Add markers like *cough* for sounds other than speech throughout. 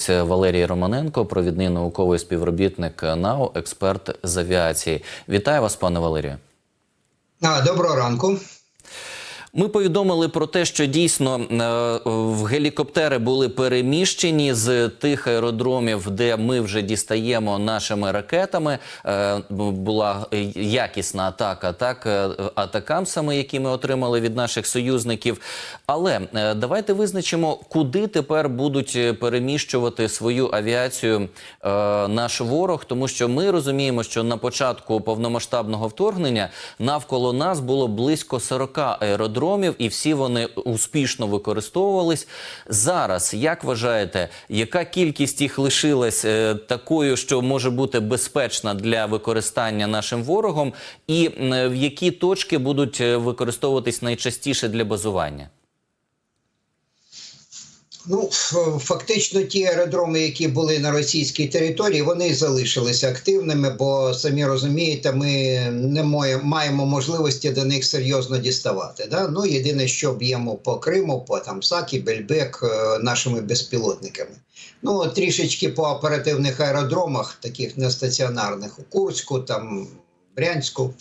Це Валерій Романенко, провідний науковий співробітник НАУ, експерт з авіації. Вітаю вас, пане Валерію. Доброго ранку. Ми повідомили про те, що дійсно е, в гелікоптери були переміщені з тих аеродромів, де ми вже дістаємо нашими ракетами. Е, Була якісна атака, так е, атакамсами, які ми отримали від наших союзників. Але давайте визначимо, куди тепер будуть переміщувати свою авіацію наш ворог, тому що ми розуміємо, що на початку повномасштабного вторгнення навколо нас було близько 40 аеродромів і всі вони успішно використовувались. Зараз, як вважаєте, яка кількість їх лишилась е, такою, що може бути безпечна для використання нашим ворогом, і е, в які точки будуть е, використовуватись найчастіше для базування? Ну, фактично, ті аеродроми, які були на російській території, вони залишилися активними, бо самі розумієте, ми не маємо можливості до них серйозно діставати. Да? Ну, єдине, що б'ємо по Криму, по там Сакі, Бельбек е, нашими безпілотниками. Ну, трішечки по оперативних аеродромах, таких нестаціонарних у Курську, там Брянську.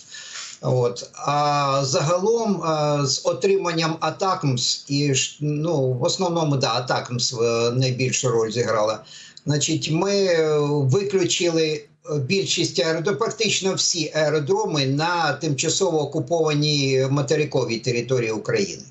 От а загалом з отриманням Атакмс і ну в основному да Атакмс е, найбільшу роль зіграла. Значить, ми е, виключили е, більшість аеродромів, практично всі аеродроми на тимчасово окупованій материковій території України.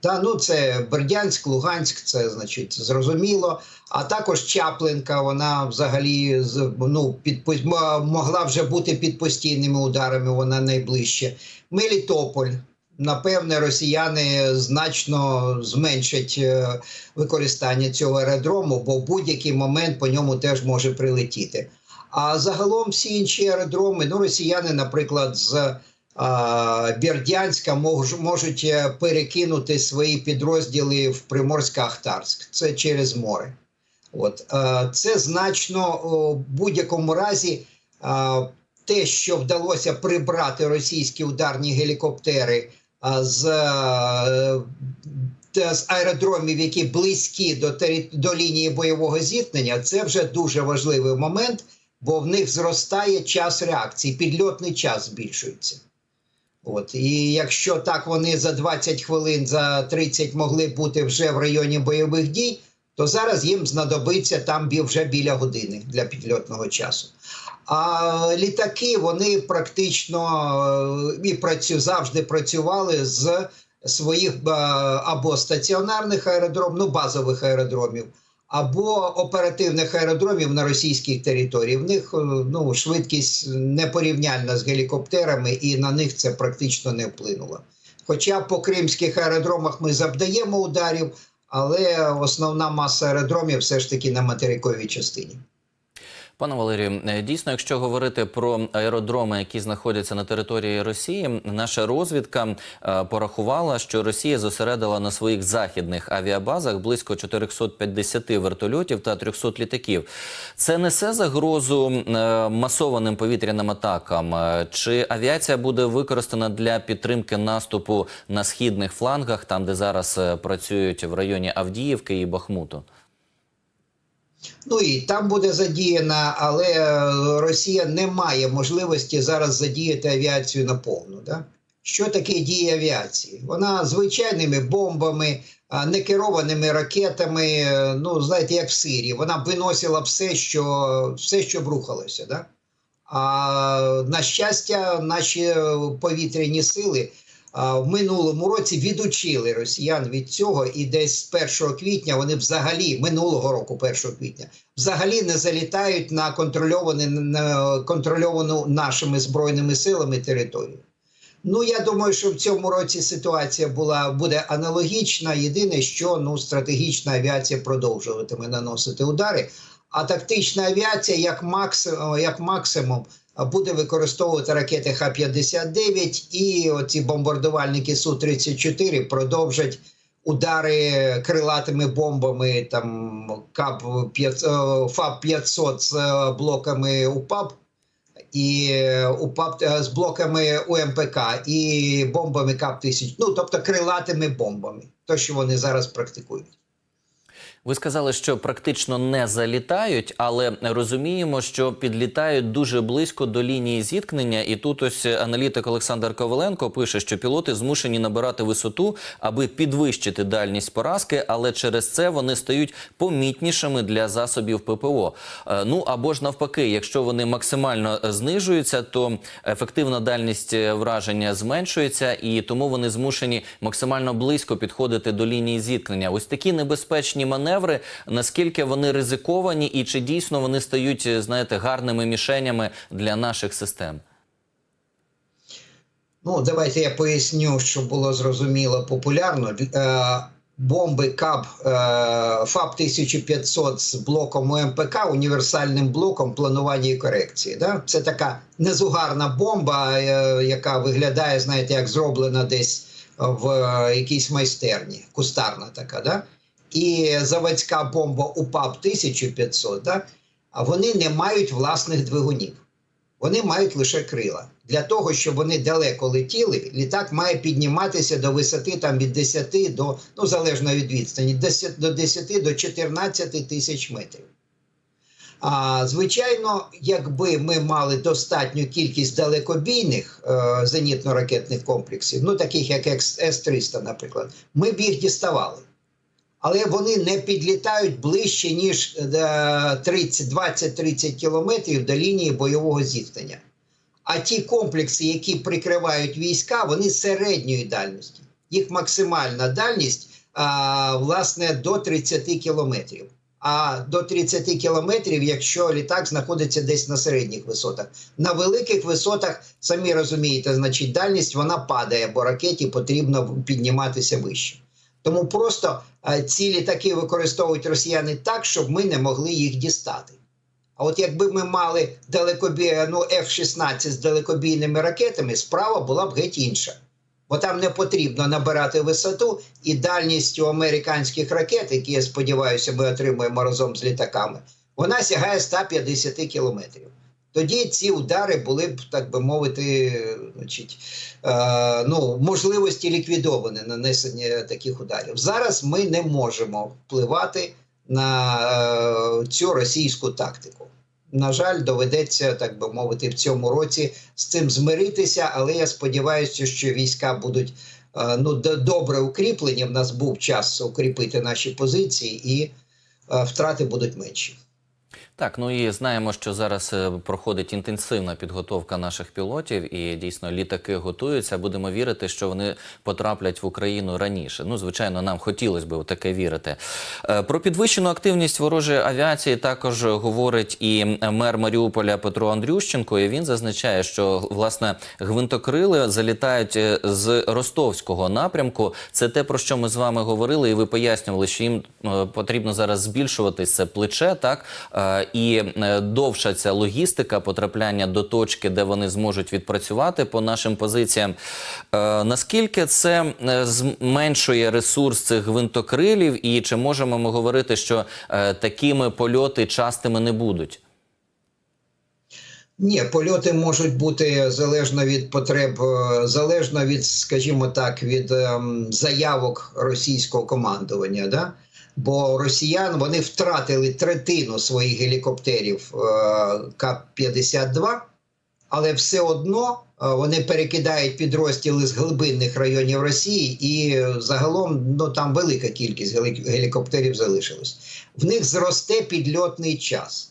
Та ну це Бердянськ, Луганськ, це значить зрозуміло. А також Чаплинка, вона взагалі ну, під, могла вже бути під постійними ударами, вона найближче. Мелітополь. Напевне, росіяни значно зменшать е, використання цього аеродрому, бо в будь-який момент по ньому теж може прилетіти. А загалом всі інші аеродроми, ну росіяни, наприклад, з а, Бердянська мож, можуть е, перекинути свої підрозділи в Приморськ-Ахтарськ. Це через море. От е, це значно в будь-якому разі. е, те, що вдалося прибрати російські ударні гелікоптери з, е, з аеродромів, які близькі до, до лінії бойового зіткнення, це вже дуже важливий момент, бо в них зростає час реакції, підльотний час збільшується. От і якщо так вони за 20 хвилин, за 30 могли бути вже в районі бойових дій, то зараз їм знадобиться там вже біля години для підльотного часу. А літаки вони практично е, і працю завжди працювали з своїх е, або стаціонарних аеродромів, ну базових аеродромів, або оперативних аеродромів на російській території. В них е, ну швидкість непорівняльна з гелікоптерами, і на них це практично не вплинуло. Хоча по кримських аеродромах ми завдаємо ударів, але основна маса аеродромів все ж таки на материковій частині. Пане Валерію, е, дійсно, якщо говорити про аеродроми, які знаходяться на території Росії, наша розвідка е, порахувала, що Росія зосередила на своїх західних авіабазах близько 450 вертольотів та 300 літаків. Це несе загрозу е, масованим повітряним атакам. Чи авіація буде використана для підтримки наступу на східних флангах, там де зараз працюють в районі Авдіївки і Бахмуту? Ну і там буде задіяна, але е, Росія не має можливості зараз задіяти авіацію наповну. Да? Що таке дія авіації? Вона звичайними бомбами, некерованими ракетами. е, Ну, знаєте, як в Сирії. Вона виносила все, що все, що б. Да? А на щастя, наші повітряні сили в минулому році відучили росіян від цього, і десь з 1 квітня вони взагалі минулого року, 1 квітня, взагалі не залітають на контрольовану, на контрольовану нашими збройними силами територію. Ну я думаю, що в цьому році ситуація була буде аналогічна. Єдине, що ну стратегічна авіація продовжуватиме наносити удари. А тактична авіація, як максимум, як максимум, буде використовувати ракети Х-59 і оці бомбардувальники Су-34 продовжать удари крилатими бомбами, там КАП ФАП-500 з е, блоками УПАП і е, УПАП е, з блоками УМПК і бомбами КАП-1000, ну тобто крилатими бомбами, то що вони зараз практикують. Ви сказали, що практично не залітають, але розуміємо, що підлітають дуже близько до лінії зіткнення. І тут ось аналітик Олександр Коваленко пише, що пілоти змушені набирати висоту, аби підвищити дальність поразки, але через це вони стають помітнішими для засобів ППО. Е, Ну або ж навпаки, якщо вони максимально знижуються, то ефективна дальність е, враження зменшується, і тому вони змушені максимально близько підходити до лінії зіткнення. Ось такі небезпечні маневри, наскільки вони ризиковані, і чи дійсно вони стають, е, знаєте, гарними мішенями для наших систем? Ну, давайте я поясню, щоб було зрозуміло популярно. Е, Бомби КАБ е, ФАБ 1500 з блоком УМПК, універсальним блоком планування і корекції. Да? Це така незугарна бомба, яка виглядає, знаєте, як зроблена десь в якійсь майстерні, кустарна така. Да? І заводська бомба УПАП 1500, да? вони не мають власних двигунів. Вони мають лише крила. Для того, щоб вони далеко летіли, літак має підніматися до висоти там, від 10 до, ну залежно від відстані, 10, до 10 до 14 тисяч метрів. А, звичайно, якби ми мали достатню кількість далекобійних е, зенітно-ракетних комплексів, ну таких як С-300, наприклад, ми б їх діставали. Але вони не підлітають ближче, ніж е, 20-30 кілометрів до лінії бойового зіткнення. А ті комплекси, які прикривають війська, вони середньої дальності. Їх максимальна дальність власне до 30 кілометрів. А до 30 кілометрів, якщо літак знаходиться десь на середніх висотах. На великих висотах, самі розумієте, значить дальність вона падає, бо ракеті потрібно підніматися вище. Тому просто е, ці літаки використовують росіяни так, щоб ми не могли їх дістати. А от якби ми мали далекобій, ну, F-16 з далекобійними ракетами, справа була б геть інша. Бо там не потрібно набирати висоту і дальність у американських ракет, які, я сподіваюся, ми отримуємо разом з літаками, вона сягає 150 кілометрів. Тоді ці удари були б, так би мовити, значить, е, ну, можливості ліквідовані нанесення таких ударів. Зараз ми не можемо впливати на е, цю російську тактику. На жаль, доведеться, так би мовити, в цьому році з цим змиритися, але я сподіваюся, що війська будуть е, ну, добре укріплені. В нас був час укріпити наші позиції, і е, втрати будуть менші. Так, ну і знаємо, що зараз е, проходить інтенсивна підготовка наших пілотів, і дійсно літаки готуються. Будемо вірити, що вони потраплять в Україну раніше. Ну, звичайно, нам хотілося б таке вірити. Е, Про підвищену активність ворожої авіації також говорить і мер Маріуполя Петро Андрющенко. І він зазначає, що власне гвинтокрили залітають е, з ростовського напрямку. Це те, про що ми з вами говорили, і ви пояснювали, що їм потрібно зараз збільшувати це плече, так і е, довша ця логістика потрапляння до точки, де вони зможуть відпрацювати по нашим позиціям. Е, Наскільки це е, зменшує ресурс цих гвинтокрилів, і чи можемо ми говорити, що такими польоти частими не будуть? Ні, польоти можуть бути залежно від потреб, залежно від, скажімо так, від ем, заявок російського командування. Да? Бо росіян вони втратили третину своїх гелікоптерів е, К-52, але все одно е, вони перекидають підрозділи з глибинних районів Росії, і е, загалом ну, там велика кількість гелікоптерів залишилась. В них зросте підльотний час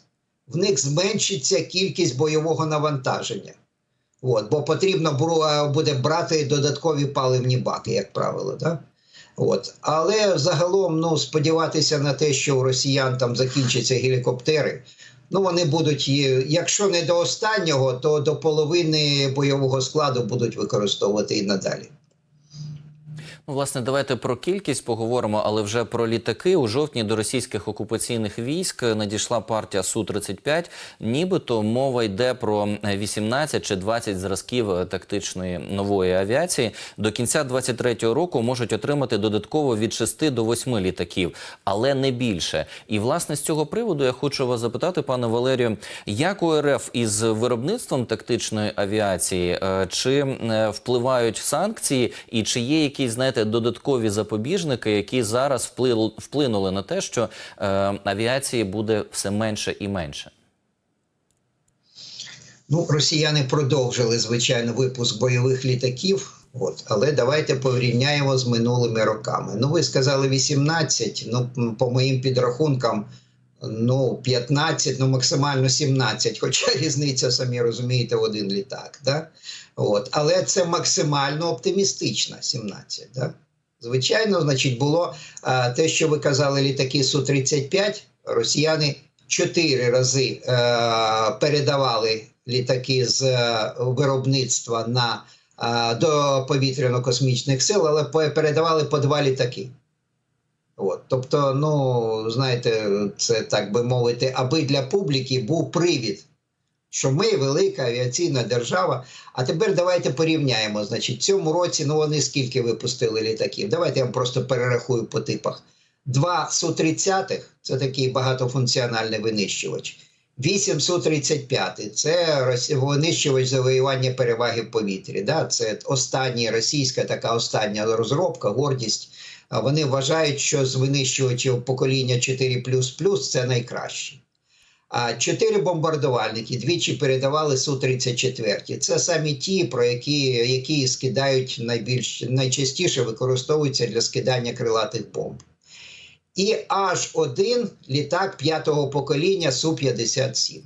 в них зменшиться кількість бойового навантаження. От, бо потрібно буде брати додаткові паливні баки, як правило. Да? От. Але загалом ну, сподіватися на те, що у росіян там закінчаться гелікоптери. Ну, вони будуть, якщо не до останнього, то до половини бойового складу будуть використовувати і надалі. Ну, власне, давайте про кількість поговоримо, але вже про літаки. У жовтні до російських окупаційних військ надійшла партія Су-35. Нібито мова йде про 18 чи 20 зразків тактичної нової авіації. До кінця 23-го року можуть отримати додатково від 6 до 8 літаків, але не більше. І власне з цього приводу я хочу вас запитати, пане Валерію, як у РФ із виробництвом тактичної авіації, е, чи е, впливають санкції, і чи є якісь, знаєте, знаєте, додаткові запобіжники, які зараз вплинули на те, що е, авіації буде все менше і менше? Ну, росіяни продовжили звичайно випуск бойових літаків. От, але давайте порівняємо з минулими роками. Ну, ви сказали 18, ну по моїм підрахункам, ну 15, ну максимально 17, хоча *laughs* різниця, самі розумієте, один літак. Да? От, але це максимально оптимістично 17. Да? Звичайно, значить, було а, те, що ви казали, літаки Су-35, росіяни чотири рази е, передавали літаки з е, виробництва на, е, до повітряно-космічних сил, але передавали по два літаки. От, тобто, ну, знаєте, це так би мовити, аби для публіки був привід, що ми велика авіаційна держава. А тепер давайте порівняємо. Значить, цьому році ну вони скільки випустили літаків? Давайте я вам просто перерахую по типах. Два Су-30 це такий багатофункціональний винищувач. 8 Су-35 це рос- винищувач завоювання переваги в повітрі. Да? Це остання російська така остання розробка, гордість. Вони вважають, що з винищувачів покоління 4 це найкращі. А чотири бомбардувальники двічі передавали Су-34. Це самі ті, про які, які скидають найбільш найчастіше використовуються для скидання крилатих бомб. І аж один літак п'ятого покоління Су-57.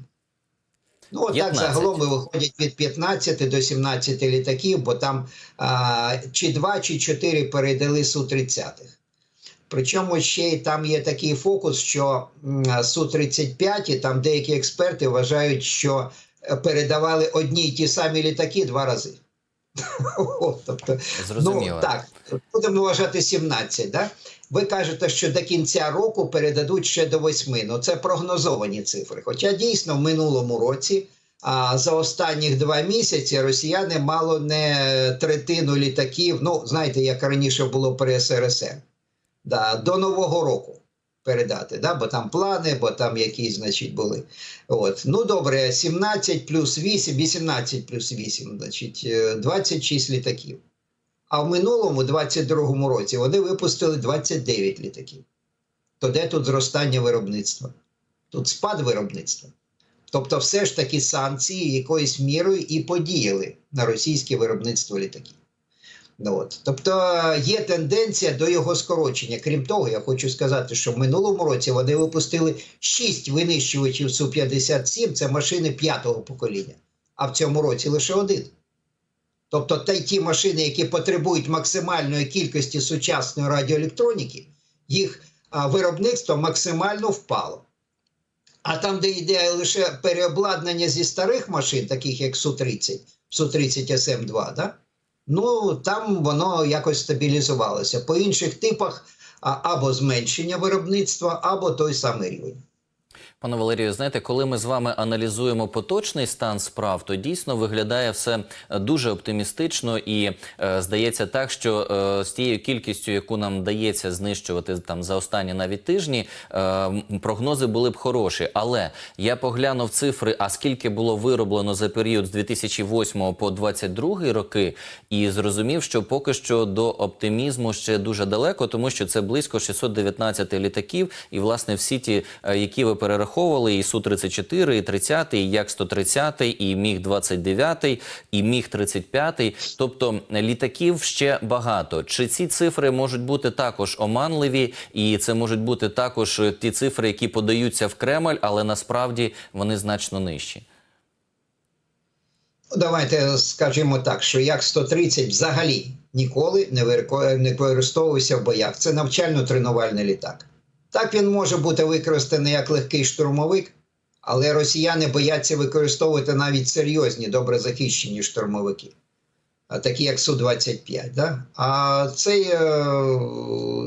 Ну, от так загалом виходять від 15 до 17 літаків, бо там а, чи 2, чи 4 передали Су-30. Причому ще й там є такий фокус, що м, Су-35, і там деякі експерти вважають, що е, передавали одні й ті самі літаки два рази. *laughs* О, тобто, Зрозуміло. Ну, так, будемо вважати 17, да? Ви кажете, що до кінця року передадуть ще до 8. Ну, це прогнозовані цифри. Хоча дійсно в минулому році, а за останніх два місяці росіяни мало не третину літаків. Ну, знаєте, як раніше було при СРСР, да, до Нового року передати, да? бо там плани, бо там якісь, значить, були. От. Ну добре, 17 плюс 8, 18 плюс 8, значить, е, 26 літаків. А в минулому, 22-му році, вони випустили 29 літаків. То де тут зростання виробництва? Тут спад виробництва. Тобто, все ж таки санкції якоюсь мірою і подіяли на російське виробництво літаків. Ну, от. Тобто є тенденція до його скорочення. Крім того, я хочу сказати, що в минулому році вони випустили 6 винищувачів Су-57, це машини п'ятого покоління, а в цьому році лише один. Тобто ті машини, які потребують максимальної кількості сучасної радіоелектроніки, їх виробництво максимально впало. А там, де йде лише переобладнання зі старих машин, таких як Су-30, Су-30 СМ2, да? Ну там воно якось стабілізувалося. По інших типах або зменшення виробництва, або той самий рівень. Пане Валерію, знаєте, коли ми з вами аналізуємо поточний стан справ, то дійсно виглядає все дуже оптимістично і е, здається так, що е, з тією кількістю, яку нам вдається знищувати там за останні навіть тижні, е, прогнози були б хороші. Але я поглянув цифри, а скільки було вироблено за період з 2008 по 2022 роки, і зрозумів, що поки що до оптимізму ще дуже далеко, тому що це близько 619 літаків, і власне всі ті, е, які ви перераховували, і Су-34, і 30, і Як-130, і Міг-29, і Міг-35. Тобто літаків ще багато. Чи ці цифри можуть бути також оманливі, і це можуть бути також е, ті цифри, які подаються в Кремль, але насправді вони значно нижчі. Давайте скажімо так, що як 130 взагалі ніколи не використовувався в боях. Це навчально-тренувальний літак. Так він може бути використаний як легкий штурмовик, але росіяни бояться використовувати навіть серйозні, добре захищені штурмовики, такі як Су-25. Да? А цей е,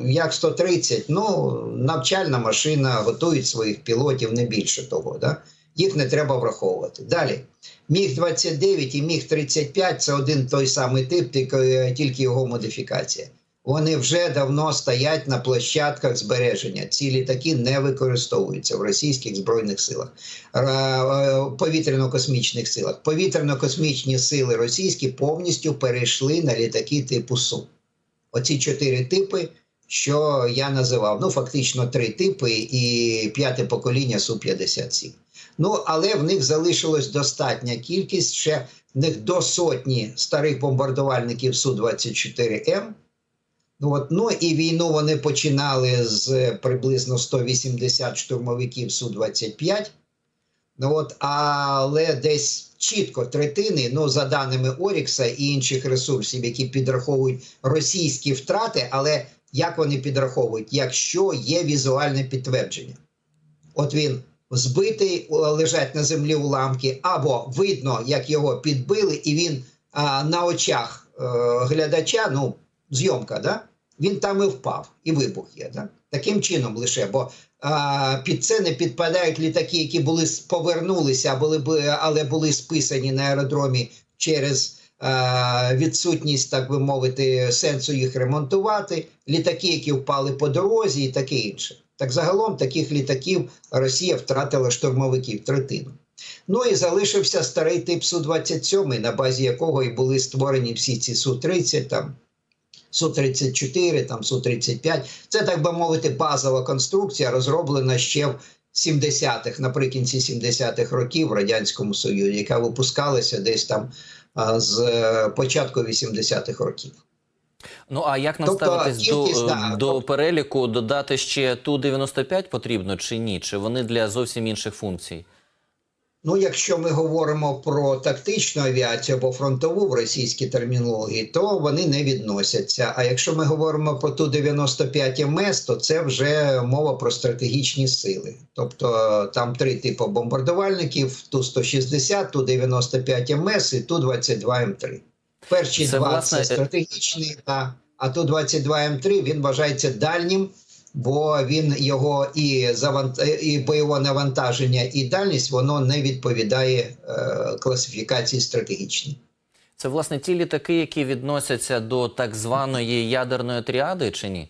як 130, ну, навчальна машина, готують своїх пілотів, не більше того. Да? Їх не треба враховувати. Далі. Міг-29 і Міг-35 це один той самий тип, тільки тільки його модифікація. Вони вже давно стоять на площадках збереження. Ці літаки не використовуються в російських збройних силах, е, повітряно-космічних силах. Повітряно-космічні сили російські повністю перейшли на літаки типу Су. Оці чотири типи, що я називав. Ну, фактично, три типи і п'яте покоління Су-57. Ну, але в них залишилась достатня кількість ще в них до сотні старих бомбардувальників Су-24М. Ну, от, ну і війну вони починали з приблизно 180 штурмовиків Су-25. Ну, от, але десь чітко третини, ну, за даними Орікса і інших ресурсів, які підраховують російські втрати, але як вони підраховують, якщо є візуальне підтвердження? От він збитий, лежать на землі уламки, або видно, як його підбили, і він а, на очах е, глядача, ну, зйомка, да? він там і впав, і вибух є. Да? Таким чином лише, бо а, під це не підпадають літаки, які були повернулися, були, але були списані на аеродромі через а, відсутність, так би мовити, сенсу їх ремонтувати, літаки, які впали по дорозі, і таке інше. Так загалом таких літаків Росія втратила штурмовиків третину. Ну і залишився старий тип Су-27, на базі якого і були створені всі ці Су-30, там Су-34, там Су-35. Це, так би мовити, базова конструкція, розроблена ще в 70-х, наприкінці 70-х років в Радянському Союзі, яка випускалася десь там з е, початку 80-х років. Ну а як нам Тобто, ставитись до, е, да, до тобто- переліку, додати ще Ту-95 потрібно чи ні? Чи вони для зовсім інших функцій? Ну, якщо ми говоримо про тактичну авіацію або фронтову в російській термінології, то вони не відносяться. А якщо ми говоримо про ту 95 МС, то це вже мова про стратегічні сили. Тобто там три типи бомбардувальників: ту 160, ту 95 МС і ту 22 М3. Перші Це, два власне, це стратегічні, а, а ту 22 М3 він вважається дальнім бо він його і завант... і бойове навантаження, і дальність воно не відповідає е, класифікації стратегічній. Це власне ті літаки, які відносяться до так званої ядерної тріади, чи ні?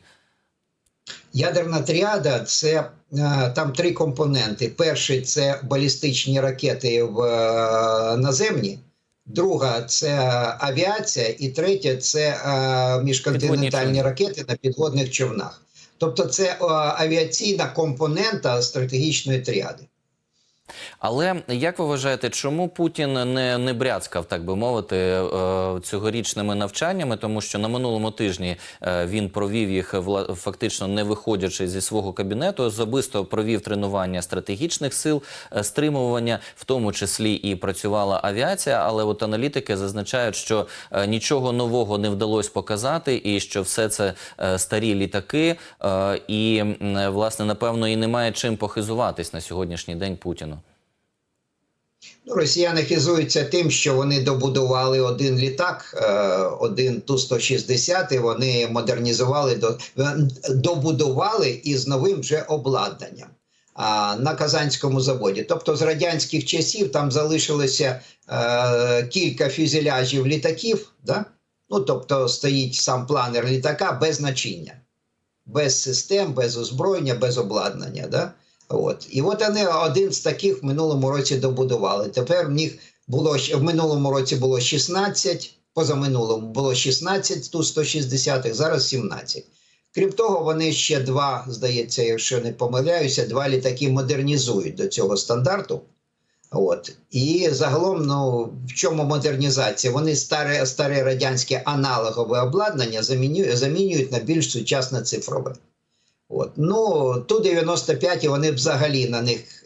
Ядерна тріада це е, там три компоненти. Перший це балістичні ракети в е, наземні. Друга це авіація, і третя це е, міжконтинентальні ракети на підводних човнах. Тобто, це е, авіаційна компонента стратегічної тріади. Але як ви вважаєте, чому Путін не, не бряцкав, так би мовити, е, цьогорічними навчаннями? Тому що на минулому тижні е, він провів їх фактично не виходячи зі свого кабінету, особисто провів тренування стратегічних сил, е, стримування, в тому числі і працювала авіація. Але от аналітики зазначають, що нічого нового не вдалося показати, і що все це старі літаки, і власне напевно і немає чим похизуватись на сьогоднішній день Путіну. Ну, росіяни хизуються тим, що вони добудували один літак, е, один Ту-160, і вони модернізували, добудували із новим вже обладнанням на Казанському заводі. Тобто з радянських часів там залишилося е, кілька фюзеляжів літаків, да? ну, тобто стоїть сам планер літака без значення, без систем, без озброєння, без обладнання. Да? От. І от вони один з таких в минулому році добудували. Тепер в них було в минулому році було 16, позаминулому було 16 ту 160 зараз 17. Крім того, вони ще два, здається, якщо не помиляюся, два літаки модернізують до цього стандарту. От. І загалом, ну, в чому модернізація? Вони старе, старе радянське аналогове обладнання замінюють, замінюють на більш сучасне цифрове. От. Ну, ту 95 вони взагалі на них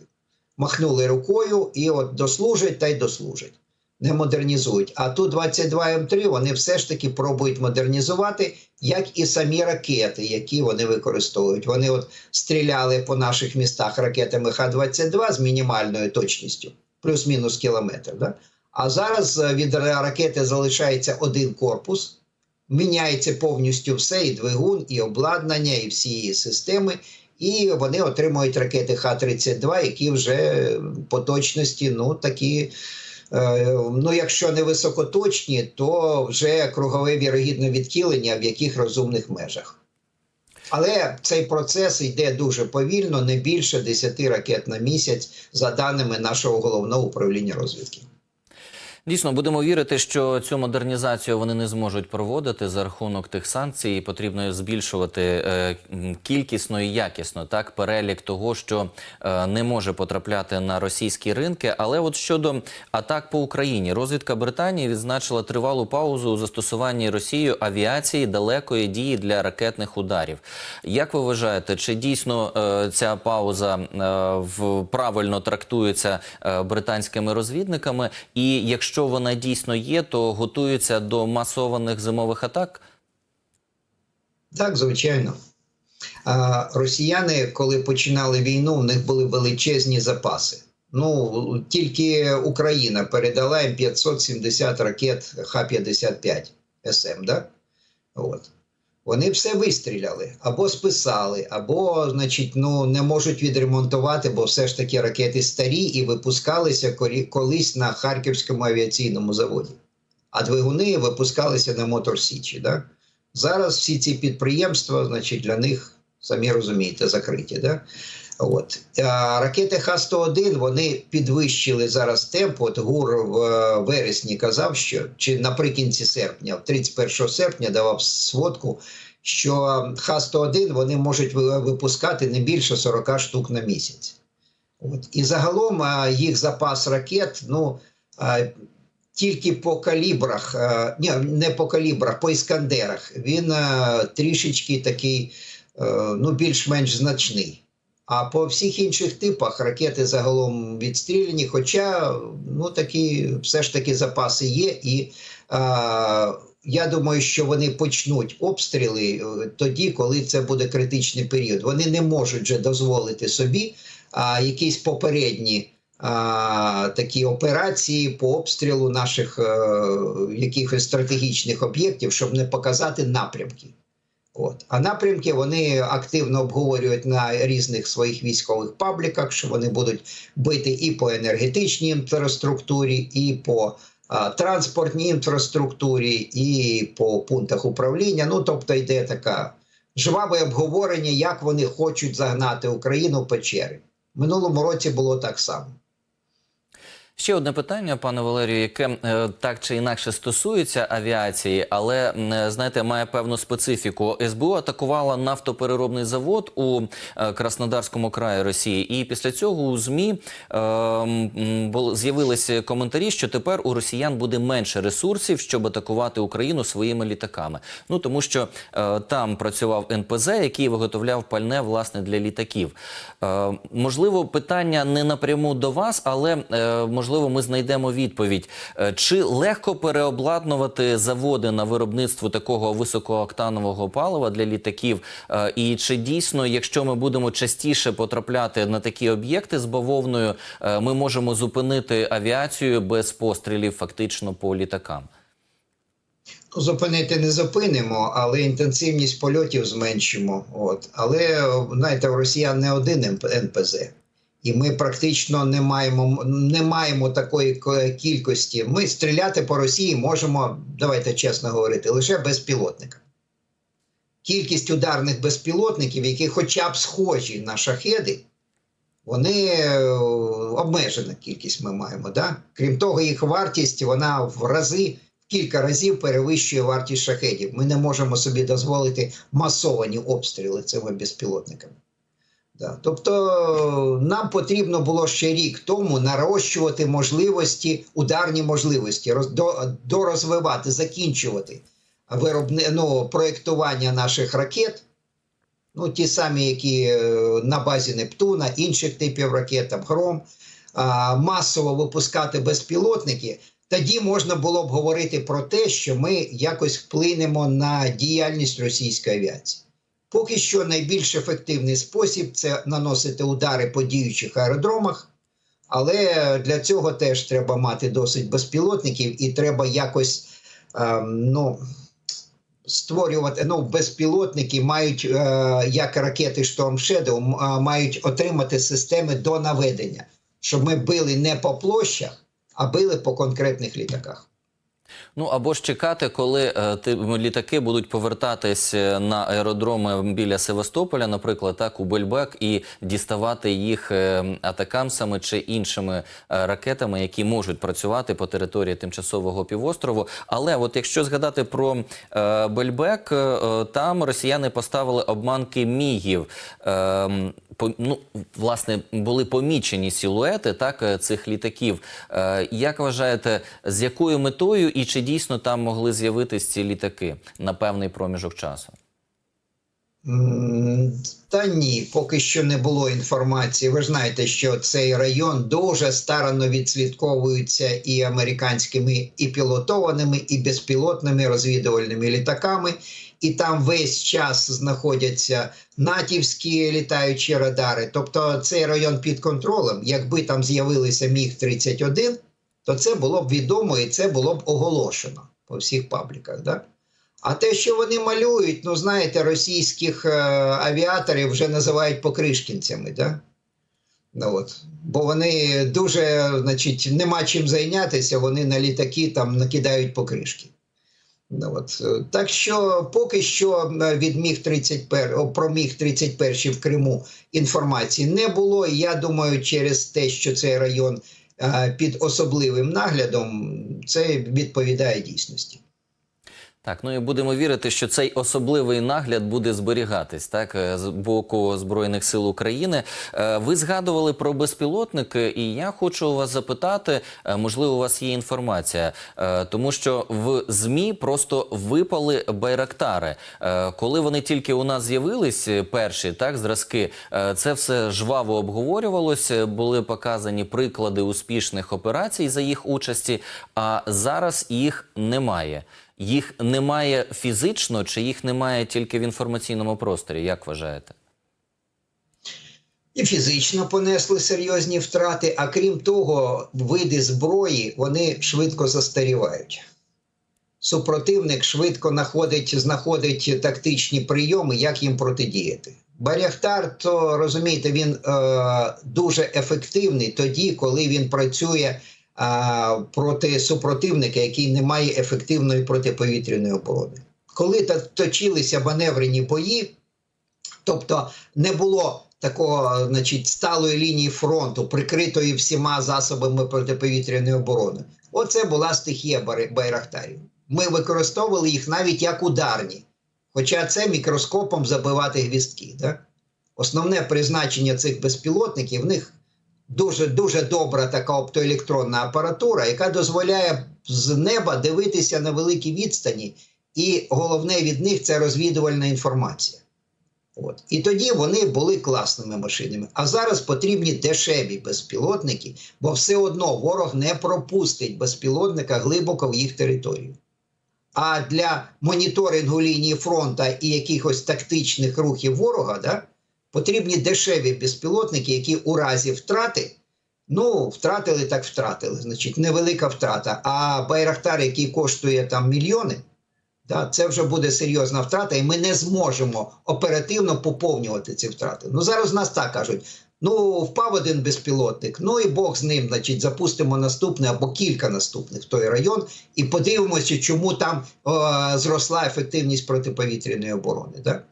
махнули рукою і от дослужать та й дослужать. Не модернізують. А ту 22 М3 вони все ж таки пробують модернізувати, як і самі ракети, які вони використовують. Вони от стріляли по наших містах ракетами Х-22 з мінімальною точністю, плюс-мінус кілометр. Да? А зараз е, від ракети залишається один корпус, міняється повністю все: і двигун, і обладнання, і всі системи. І вони отримують ракети Х-32, які вже по точності, ну такі. е, Ну, якщо не високоточні, то вже кругове вірогідне відхилення в яких розумних межах. Але цей процес йде дуже повільно, не більше 10 ракет на місяць, за даними нашого головного управління розвідки. Дійсно, будемо вірити, що цю модернізацію вони не зможуть проводити за рахунок тих санкцій. Потрібно збільшувати е, кількісно і якісно так перелік того, що е, не може потрапляти на російські ринки. Але от щодо атак по Україні, розвідка Британії відзначила тривалу паузу у застосуванні Росією авіації далекої дії для ракетних ударів. Як ви вважаєте, чи дійсно е, ця пауза е, в правильно трактується е, британськими розвідниками? І якщо вона дійсно є, то готуються до масованих зимових атак? Так, звичайно. Росіяни, коли починали війну, в них були величезні запаси. Ну, тільки Україна передала їм 570 ракет Х-55 СМ, да? Вони все вистріляли або списали, або, значить, ну, не можуть відремонтувати, бо все ж таки ракети старі і випускалися колись на Харківському авіаційному заводі. А двигуни випускалися на Мотор Січі. Да? Зараз всі ці підприємства, значить, для них, самі розумієте, закриті. Да? От. Ракети Х-101 вони підвищили зараз темп. От ГУР в е, вересні казав, що чи наприкінці серпня, 31 серпня давав сводку, що Х-101 вони можуть випускати не більше 40 штук на місяць. От. І загалом їх запас ракет, ну. тільки по калібрах, е, ні, не по калібрах, по іскандерах, він е, трішечки такий, е, ну, більш-менш значний. А по всіх інших типах ракети загалом відстріляні, хоча ну, такі все ж таки запаси є. І е, я думаю, що вони почнуть обстріли е, тоді, коли це буде критичний період. Вони не можуть вже дозволити собі а, якісь попередні а, такі операції по обстрілу наших е, якихось стратегічних об'єктів, щоб не показати напрямки. От. А напрямки вони активно обговорюють на різних своїх військових пабліках, що вони будуть бити і по енергетичній інфраструктурі, і по а, транспортній інфраструктурі, і по пунктах управління. Ну, тобто йде така жваве обговорення, як вони хочуть загнати Україну в печери. Минулому році було так само. Ще одне питання, пане Валерію, яке е, так чи інакше стосується авіації, але е, знаєте, має певну специфіку. СБУ атакувала нафтопереробний завод у е, Краснодарському краї Росії, і після цього у змі з'явилися коментарі, що тепер у росіян буде менше ресурсів, щоб атакувати Україну своїми літаками. Ну тому що там працював НПЗ, який виготовляв пальне власне для літаків. Можливо, питання не напряму до вас, але е, можливо, ми знайдемо відповідь. Е, Чи легко переобладнувати заводи на виробництво такого високооктанового палива для літаків? Е, І чи дійсно, якщо ми будемо частіше потрапляти на такі об'єкти з бавовною, е, ми можемо зупинити авіацію без пострілів фактично по літакам? Зупинити не зупинимо, але інтенсивність польотів зменшимо. От. Але знаєте, у росіян не один НП- НПЗ. І ми практично не маємо, не маємо такої кількості. Ми стріляти по Росії можемо, давайте чесно говорити, лише безпілотниками. Кількість ударних безпілотників, які хоча б схожі на шахеди, вони е, обмежена кількість ми маємо. Да? Крім того, їх вартість вона в рази в кілька разів перевищує вартість шахедів. Ми не можемо собі дозволити масовані обстріли цими безпілотниками. Тобто нам потрібно було ще рік тому нарощувати можливості, ударні можливості, роз, до, дорозвивати, закінчувати виробни, ну, проєктування наших ракет. Ну, ті самі, які е, на базі Нептуна, інших типів ракет, там Гром, а, масово випускати безпілотники, тоді можна було б говорити про те, що ми якось вплинемо на діяльність російської авіації. Поки що найбільш ефективний спосіб це наносити удари по діючих аеродромах, але для цього теж треба мати досить безпілотників і треба якось ем, ну, створювати. Ну, безпілотники мають, е, як ракети Storm Shadow, а, мають отримати системи до наведення, щоб ми били не по площах, а били по конкретних літаках. Ну або ж чекати, коли е, літаки будуть повертатись е, на аеродроми біля Севастополя, наприклад, так у Бельбек, і діставати їх е, атакамсами чи іншими е, ракетами, які можуть працювати по території тимчасового півострову. Але от якщо згадати про е, Бельбек, е, там росіяни поставили обманки мігів. Е, ну, власне, були помічені силуети так е, цих літаків. Е, як вважаєте, з якою метою і чи дійсно там могли з'явитись ці літаки на певний проміжок часу? Та ні, поки що не було інформації. Ви знаєте, що цей район дуже старанно відслідковується і американськими і пілотованими, і безпілотними розвідувальними літаками. І там весь час знаходяться натівські літаючі радари. Тобто цей район під контролем. Якби там з'явилися міг 31 то це було б відомо і це було б оголошено по всіх пабліках. Да? А те, що вони малюють, ну знаєте, російських е, авіаторів вже називають покришкінцями, да? Ну, от. бо вони дуже, значить, нема чим зайнятися, вони на літаки там накидають покришки. Ну, от. е, Так що поки що е, від міг 31, о, про міг 31 в Криму інформації не було. Я думаю, через те, що цей район е, під особливим наглядом, це відповідає дійсності. Так, ну і будемо вірити, що цей особливий нагляд буде зберігатись так е, з боку збройних сил України. Е, Ви згадували про безпілотники, і я хочу вас запитати, е, можливо, у вас є інформація, тому що в змі просто випали байрактари. Коли вони тільки у нас з'явились, перші так зразки, це все жваво обговорювалося. Були показані приклади успішних операцій за їх участі. А зараз їх немає. Їх немає фізично, чи їх немає тільки в інформаційному просторі? Як вважаєте? І фізично понесли серйозні втрати, а крім того, види зброї вони швидко застарівають. Супротивник швидко знаходить, знаходить тактичні прийоми, як їм протидіяти. Баряхтар, то розумієте, він е, дуже ефективний тоді, коли він працює проти супротивника, який не має ефективної протиповітряної оборони. Коли точилися маневрені бої, Тобто не було такого, значить, сталої лінії фронту, прикритої всіма засобами протиповітряної оборони. Оце була стихія байрактарів. Ми використовували їх навіть як ударні, хоча це мікроскопом забивати гвіздки. Да? Основне призначення цих безпілотників в них дуже дуже добра така оптоелектронна апаратура, яка дозволяє з неба дивитися на великі відстані, і головне від них це розвідувальна інформація. От. І тоді вони були класними машинами. А зараз потрібні дешеві безпілотники, бо все одно ворог не пропустить безпілотника глибоко в їх територію. А для моніторингу лінії фронту і якихось тактичних рухів ворога да, потрібні дешеві безпілотники, які у разі втрати, ну, втратили так втратили, значить, невелика втрата. А Байрактар, який коштує там мільйони, Да, це вже буде серйозна втрата, і ми не зможемо оперативно поповнювати ці втрати. Ну зараз нас так кажуть: ну впав один безпілотник, ну і Бог з ним, значить, запустимо наступний або кілька наступних в той район, і подивимося, чому там е, зросла ефективність протиповітряної оборони. Да?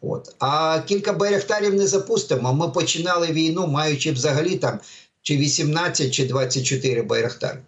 От. А кілька байрахтарів не запустимо. Ми починали війну, маючи взагалі там чи 18, чи 24 байрактари.